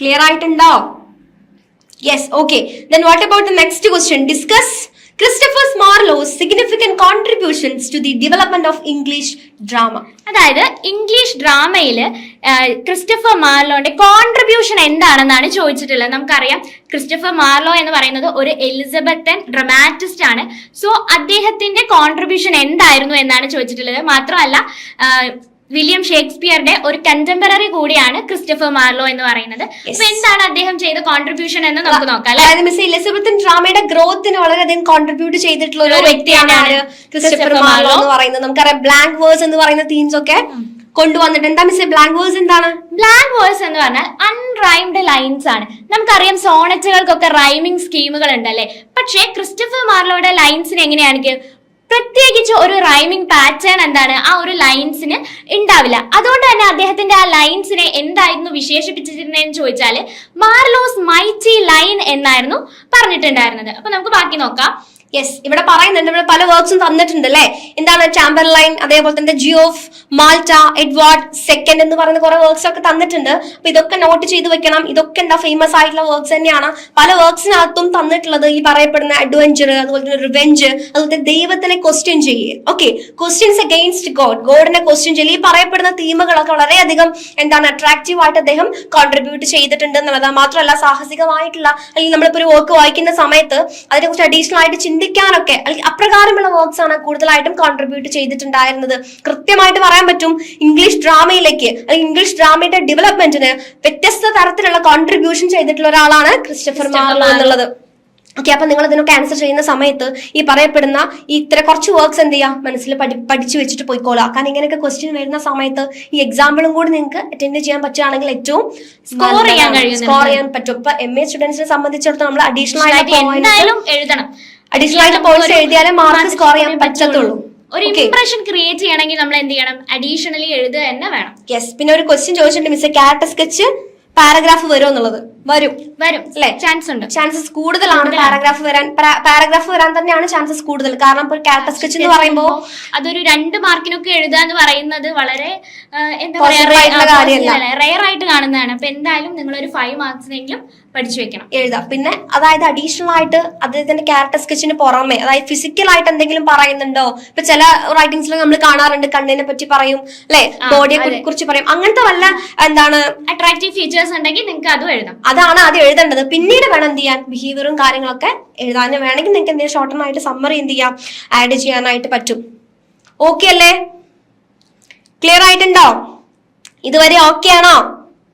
Clear ആയിട്ടുണ്ടോ? Yes okay then what about the next question discuss Christopher's Marlowe's significant contributions to the development of English drama അതായത് English ഡ്രാമയിൽ Christopher മാർലോന്റെ contribution എന്താണെന്നാണ് ചോദിച്ചിട്ടുള്ളത്. നമുക്കറിയാം Christopher Marlowe എന്ന് പറയുന്നത് ഒരു എലിസബത്തൻ ഡ്രമാറ്റിസ്റ്റ് ആണ്. സോ അദ്ദേഹത്തിന്റെ കോൺട്രിബ്യൂഷൻ എന്തായിരുന്നു എന്നാണ് ചോദിച്ചിട്ടുള്ളത്. മാത്രമല്ല വില്യം ഷേക്സ്പിയറുടെ ഒരു കണ്ടംപററി കൂടിയാണ് ക്രിസ്റ്റഫർ മാർലോ എന്ന് പറയുന്നത്. അപ്പൊ എന്താണ് അദ്ദേഹം ചെയ്ത കോൺട്രിബ്യൂഷൻ എന്ന് നമുക്ക് നോക്കാം അതായത് മിസ് എലിസബത്തൻ ഡ്രാമയുടെ ഗ്രോത്തിന് വളരെയധികം കോൺട്രിബ്യൂട്ട് ചെയ്തിട്ടുള്ള ഒരു വ്യക്തിയാണ് ക്രിസ്റ്റഫർ മാർലോ. എന്ന് പറയുന്നത്. നമുക്കറിയാം ബ്ലാങ്ക് വേഴ്സ് എന്ന് പറയുന്ന തീംസ് ഒക്കെ കൊണ്ടുവന്നിട്ടുണ്ട്. എന്താ മിസ് ബ്ലാങ്ക് വേഴ്സ് എന്താണ്? ബ്ലാങ്ക് വേഴ്സ് എന്ന് പറഞ്ഞാൽ അൺറൈംഡ് ലൈൻസ് ആണ്. നമുക്കറിയാം സോണറ്റുകൾക്കൊക്കെ റൈമിംഗ് സ്കീമുകൾ ഉണ്ടല്ലേ പക്ഷേ ക്രിസ്റ്റഫർ മാർലോയുടെ ലൈൻസിന് എങ്ങനെയാണെങ്കിൽ പ്രത്യേകിച്ച് ഒരു റൈമിംഗ് പാറ്റേൺ എന്താണ്? ആ ഒരു ലൈൻസിന് ഉണ്ടാവില്ല. അതുകൊണ്ട് തന്നെ അദ്ദേഹത്തിന്റെ ആ ലൈൻസിനെ എന്തായിരുന്നു വിശേഷിപ്പിച്ചിരുന്നതെന്ന് ചോദിച്ചാൽ മാർലോസ് മൈറ്റി ലൈൻ എന്നായിരുന്നു പറഞ്ഞിട്ടുണ്ടായിരുന്നത്. അപ്പൊ നമുക്ക് ബാക്കി നോക്കാം. യെസ് ഇവിടെ പറയുന്നുണ്ട്. ഇവിടെ പല വർക്ക്സും തന്നിട്ടുണ്ട് അല്ലേ? എന്താണ് ചാമ്പർലൈൻ അതേപോലെ തന്നെ ജിയോഫ് മാൾട്ട എഡ്വാർഡ് സെക്കൻഡ് എന്ന് പറയുന്ന കുറെ വർക്ക്സ് ഒക്കെ തന്നിട്ടുണ്ട്. അപ്പൊ ഇതൊക്കെ നോട്ട് ചെയ്ത് വെക്കണം. ഇതൊക്കെ എന്താ ഫേമസ് ആയിട്ടുള്ള വർക്ക്സ് തന്നെയാണ്. പല വർക്ക്സിനകത്തും തന്നിട്ടുള്ളത് ഈ പറയപ്പെടുന്ന അഡ്വഞ്ചർ അതുപോലെ തന്നെ റിവെഞ്ച് അതുപോലെ തന്നെ ദൈവത്തിനെ ക്വസ്റ്റ്യൻ ചെയ്യുക ഓക്കെ ക്വസ്റ്റ്യൻസ് അഗെയിൻസ്റ്റ് ഗോഡ് ഗോഡിനെ ക്വസ്റ്റ്യൻ ചെയ്യൽ ഈ പറയപ്പെടുന്ന തീമുകളൊക്കെ വളരെയധികം എന്താണ് അട്രാക്റ്റീവ് ആയിട്ട് അദ്ദേഹം കോൺട്രിബ്യൂട്ട് ചെയ്തിട്ടുണ്ട് എന്നുള്ളത് മാത്രമല്ല സാഹസികമായിട്ടുള്ള അല്ലെങ്കിൽ നമ്മളിപ്പോ ഒരു വർക്ക് വായിക്കുന്ന സമയത്ത് അതിനെക്കുറിച്ച് അഡീഷണൽ ആയിട്ട് ചിന്തിക്കാനൊക്കെ അല്ലെങ്കിൽ അപ്രകാരമുള്ള വർക്ക്സ് ആണ് കൂടുതലായിട്ടും കോൺട്രിബ്യൂട്ട് ചെയ്തിട്ടുണ്ടായിരുന്നത്. കൃത്യമായിട്ട് പറയാൻ പറ്റും ഇംഗ്ലീഷ് ഡ്രാമയിലേക്ക് അല്ലെങ്കിൽ ഇംഗ്ലീഷ് ഡ്രാമയുടെ ഡെവലപ്മെന്റിന് വ്യത്യസ്ത തരത്തിലുള്ള കോൺട്രിബ്യൂഷൻ ചെയ്തിട്ടുള്ള ഒരാളാണ് ക്രിസ്റ്റഫർ മാർലോ എന്നുള്ളത്. ഓക്കെ അപ്പൊ നിങ്ങൾ ഇതിനൊക്കെ ആൻസർ ചെയ്യുന്ന സമയത്ത് ഈ പറയപ്പെടുന്ന ഈ ഇത്ര കുറച്ച് വർക്ക്സ് എന്ത് ചെയ്യാം? മനസ്സിൽ പഠി പഠിച്ചു വെച്ചിട്ട് പോയിക്കോളാം കാരണം ഇങ്ങനെയൊക്കെ ക്വസ്റ്റ്യൻ വരുന്ന സമയത്ത് ഈ എക്സാമ്പിളും കൂടി നിങ്ങൾക്ക് അറ്റൻഡ് ചെയ്യാൻ പറ്റുകയാണെങ്കിൽ ഏറ്റവും സ്കോർ ചെയ്യാൻ. സ്കോർ ചെയ്യാൻ പറ്റും ഇപ്പൊ എം എ സ്റ്റുഡൻസിനെ സംബന്ധിച്ചിടത്തോളം നമ്മൾ അഡീഷണൽ ആയിട്ട് എന്തായാലും എഴുതണം. അഡീഷണൽ ആയിട്ട് പോയിന്റ്സ് എഴുതിയാലേ മാർക്ക് സ്കോർ ചെയ്യാൻ പറ്റത്തുള്ളൂ. ഒരു ഇംപ്രഷൻ ക്രിയേറ്റ് ചെയ്യണമെങ്കിൽ നമ്മൾ എന്ത് ചെയ്യണം? അഡീഷണലി എഴുതുക തന്നെ വേണം. യെസ് പിന്നെ ഒരു ക്വസ്റ്റ്യൻ ചോദിച്ചിട്ടുണ്ട് മിസ് ക്യാരക്ടർ സ്കെച്ച് പാരഗ്രാഫ് വരുമോ എന്നുള്ളത്. വരും. വരും അല്ലേ? ചാൻസ് ഉണ്ട് ചാൻസസ് കൂടുതലാണ് പാരഗ്രാഫ് വരാൻ പാരഗ്രാഫ് വരാൻ തന്നെയാണ് ചാൻസസ് കൂടുതൽ. കാരണം ഇപ്പോൾ ക്യാരക്ടർ സ്കെച്ച് എന്ന് പറയുമ്പോൾ അതൊരു രണ്ട് മാർക്കിനൊക്കെ എഴുതുക എന്ന് പറയുന്നത് വളരെ റയർ എന്താ. പറയാ റെയർ ആയിട്ട് കാണുന്നതാണ്. അപ്പൊ എന്തായാലും നിങ്ങൾ ഒരു ഫൈവ് മാർക്സിനെങ്കിലും പഠിച്ചു വെക്കണം. എഴുതാം. പിന്നെ അതായത് അഡീഷണൽ ആയിട്ട് അദ്ദേഹത്തിന്റെ ക്യാരക്ടർ സ്കെച്ചിന് പുറമെ അതായത് ഫിസിക്കൽ ആയിട്ട് എന്തെങ്കിലും പറയുന്നുണ്ടോ? ഇപ്പൊ ചില റൈറ്റിംഗ്സിൽ നമ്മൾ കാണാറുണ്ട് കണ്ണിനെ പറ്റി പറയും അല്ലെ? ബോഡിയെ കുറിച്ച് പറയും. അങ്ങനത്തെ വല്ല എന്താണ് അട്രാക്റ്റീവ് ഫീച്ചേഴ്സ് ഉണ്ടെങ്കിൽ നിങ്ങൾക്ക് അതും എഴുതാം. അതാണ് ആദ്യം എഴുതേണ്ടത്. പിന്നീട് വേണം എന്ത് ചെയ്യാൻ? ബിഹേവിയറും കാര്യങ്ങളൊക്കെ എഴുതാൻ. വേണമെങ്കിൽ നിങ്ങൾക്ക് എന്തെങ്കിലും ഷോർട്ടൺ ആയിട്ട് സമ്മറി എന്ത് ചെയ്യാം? ആഡ് ചെയ്യാനായിട്ട് പറ്റും. ഓക്കെ അല്ലേ? ക്ലിയർ ആയിട്ടുണ്ടോ? ഇതുവരെ ഓക്കെ ആണോ?